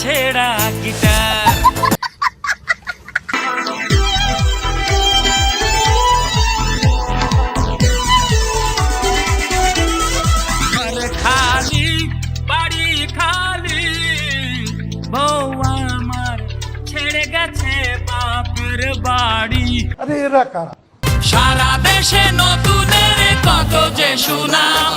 ছেঁড়া গিটার। খালি বাড়ি খালি বউ আমার ছেড়ে গেছে বাপের বাড়ি। আরে এরা কারা? সারা দেশে নতুনের কত যে সুনাম।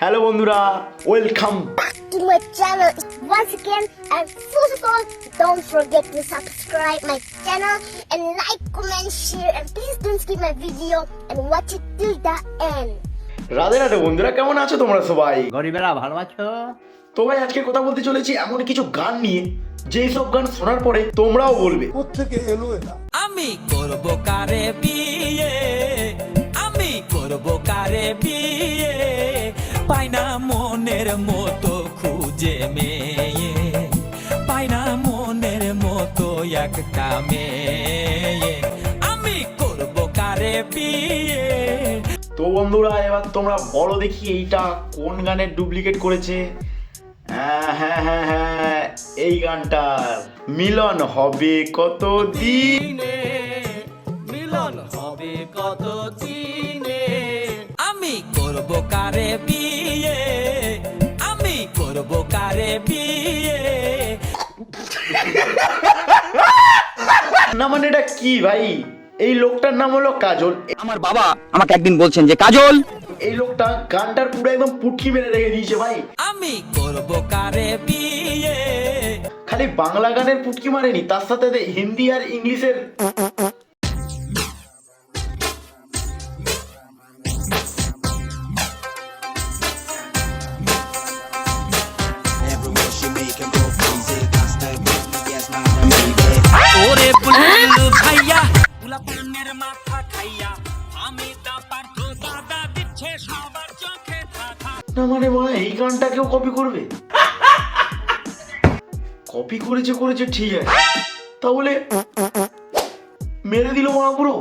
হ্যালো বন্ধুরা welcome back to my channel once again I full of all don't forget to subscribe my channel and like comment share and please don't skip my video and watch it to the end Radhe Radhe বন্ধুরা কেমন আছো তোমরা সবাই? গরিবেরা ভালো আছো? তো ভাই আজকে কথা বলতে চলেছি এমন কিছু গান নিয়ে যে সব গান শোনার পরে তোমরাও বলবে। কোথেকে এলো এটা? আমি করব কারে বিয়ে? আমি করব কারে বিয়ে? মনের মতো খুঁজে মেয়ে পাই না মনের মতো একটা মেয়ে। আমি করব কারে বিয়ে? তো বন্ধুরা এবার তোমরা বলো দেখি এইটা কোন গানের ডুপ্লিকেট করেছে? হ্যাঁ হ্যাঁ হ্যাঁ হ্যাঁ এই গানটার। মিলন হবে কত দিন মিলন হবে কত দিনে আমি করব কারে বিয়ে? করব কারে বিয়ে। না মানে এটা কি ভাই? এই লোকটার নাম হলো কাজল। আমার বাবা আমাকে একদিন বলছেন যে কাজল! এই লোকটা গানটার পুরো একদম পুটকি মেরে রেখে দিয়েছে ভাই। আমি করব কারে বিয়ে। খালি বাংলা গানের পুটকি মারেনি তার সাথে সাথে হিন্দি আর ইংলিশের ভাইয়া, গোলাপের মাথা খাইয়া, আমি তা তো দাদা দিচ্ছে সবার চোখে থাকা। মানে মা এই গানটা কেউ কপি করবে? কপি করেছে করেছে, ঠিক আছে। তাহলে মেরে দিল মা পুরো।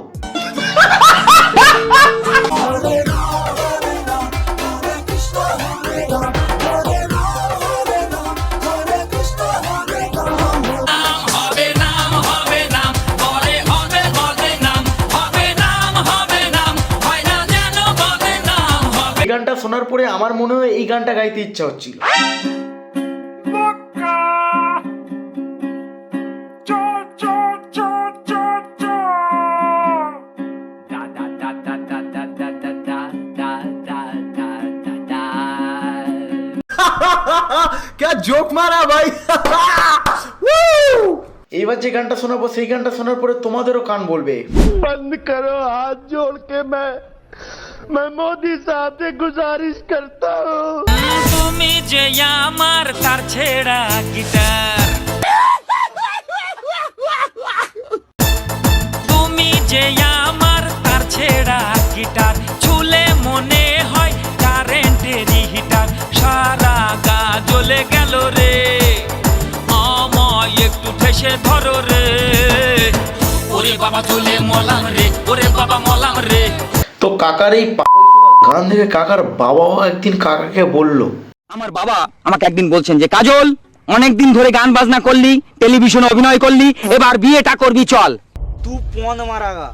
গানটা শোনার পরে আমার মনে হয় এই গানটা গাইতে ইচ্ছা হচ্ছিল क्या जोक मारा भाई এইবার যে গানটা শোনাবো সেই গানটা শোনার পরে তোমাদেরও কান বলবে বন্ধ করো হাত জোড় কে मैं मैं मोदी साहब से गुजारिश करता हूँ তুমি যে আমার তার ছেড়া গিটার তুমি যে আমার তার ছেড়া গিটার ছুলে মনে হয় কারেন্টেরই হিটার সারা গা জ্বলে গেল রে আমায় একটু ঠেসে ধরো রে ওরে বাবা চলে মলাম রে ওরে বাবা মলাম রে তো কাকার এই গান দেখে কাকার বাবাও একদিন কাকাকে বলল। আমার বাবা আমাকে একদিন বলছেন যে কাজল অনেকদিন ধরে গান বাজনা করলি টেলিভিশনে অভিনয় করলি এবার বিয়েটা করবি চল। তু পন মারাগা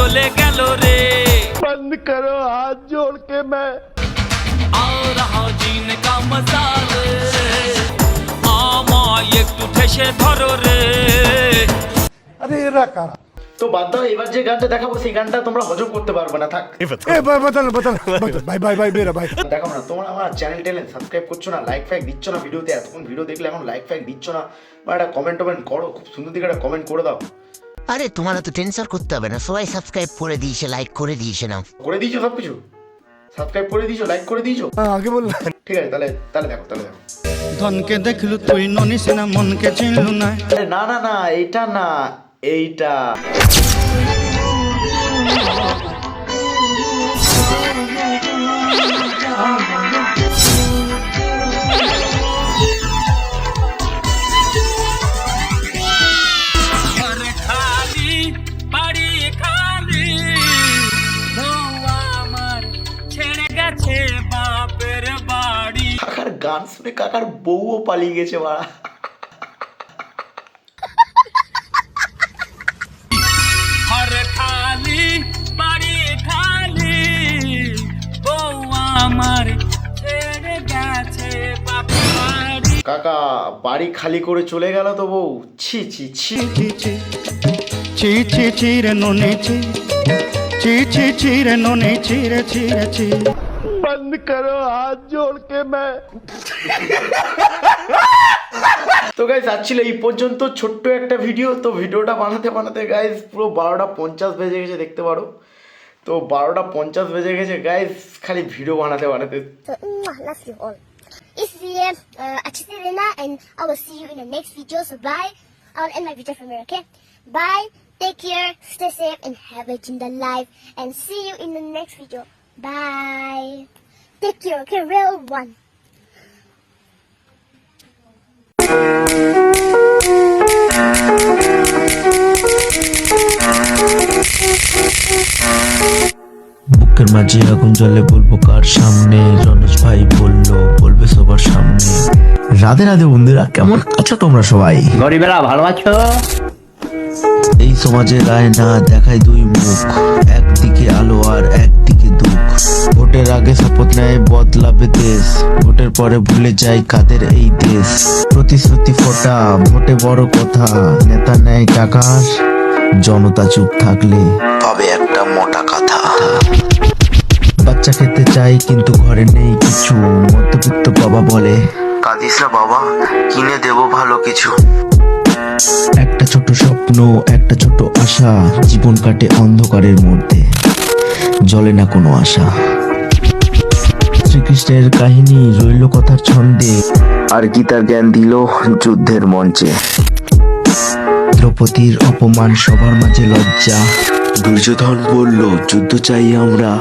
চলে গেল রে। বন্ধ করো হাত জোড় কে মে আও রাহা জিন রে আমায় একটু ঠেসে ধরো রে আরে এরা কারা তো বাদ দাও এবার যে গানটা দেখাবো সেই গানটা তোমরা হজম করতে পারবে না থাক এ ভাই বাতাল বাতাল ভাই ভাই ভাই বেরা দেখো না তোমরা আমার চ্যানেল টেলেন সাবস্ক্রাইব করছ না লাইক ফাইক দিচ্ছ না ভিডিওতে এতক্ষণ ভিডিও দেখলে এখন লাইক ফাইক দিচ্ছ না বা একটা কমেন্ট টমেন্ট করো খুব সুন্দর দিকে একটা কমেন্ট করে দাও আরে তোমার তো টেনশন করতে হবে না। সবাই সাবস্ক্রাইব করে দিয়েছে লাইক করে দিয়েছে না করে দিয়েছ সব কিছু সাবস্ক্রাইব করে দিয়েছ লাইক করে দিয়েছ? হ্যাঁ, আগে বললাম। ঠিক আছে তাহলে তাহলে দেখো তাহলে দেখো। ধনকে দেখলু তুই ননি না মনকে চিনলু না। আরে না না না এটা না এইটা। গান শুনে কাকার বউও পালিয়ে গেছে মারা। কাকা বাড়ি খালি করে চলে গেল তো বউ? ছি। ছি ছি ছি ছি ছি ছি রে নুনে ছি। ची ची चीरे नोनी चीरे चीरे ची बंद करो हाथ जोड़ के मैं। তো গাইজ আজ এই পর্যন্ত ছোট্ট একটা ভিডিও তো ভিডিওটা বানাতে বানাতে গাইজ পুরো বারোটা পঞ্চাশ বেজে গেছে দেখতে পারো। তো বারোটা পঞ্চাশ বেজে গেছে গাইজ খালি ভিডিও বানাতে বানাতে। इसलिए अच्छे से लेना and I will see you in the next video so Take care. Stay safe and have a Jinda life. And see you in the next video. Bye. Take care, okay? Real one. বুকের মাঝে আগুন জ্বলে বলব কার সামনে রনজ ভাই বলল বলবে সবার সামনে রাধে রাধে বন্ধুরা কেমন আছো তোমরা সবাই গরিবেরা ভালো আছো এই সমাজে রায় না দেখায় দুই মুখ, একদিকে আলো আর একদিকে দুঃখ। ভোটের আগে শপথ নেয় বদলাবে দেশ ভোটের পরে ভুলে যায় কাদের এই দেশ। প্রতিশ্রুতি ফোটা, ভোটে বড় কথা, নেতা নেয় টাকার জনতা চুপ থাকলে পাবে একটা মোটা কথা। বাচ্চা খেতে চাই কিন্তু ঘরে নেই কিছু, মধ্যবিত্ত বাবা বলে, কাঁদিস বাবা, কিনে দেব ভালো কিছু। একটা ছোট স্বপ্ন একটা ছোট আশা জীবন কাটে অন্ধকারের মধ্যে। জলে না কোনো আশা। শ্রীকৃষ্ণের কাহিনী রইল কথার ছন্দে। আর গীতার জ্ঞান দিল যুদ্ধের মঞ্চে। দ্রৌপদীর অপমান সবার মাঝে লজ্জা। দুর্যোধন বলল যুদ্ধ চাই আমরা।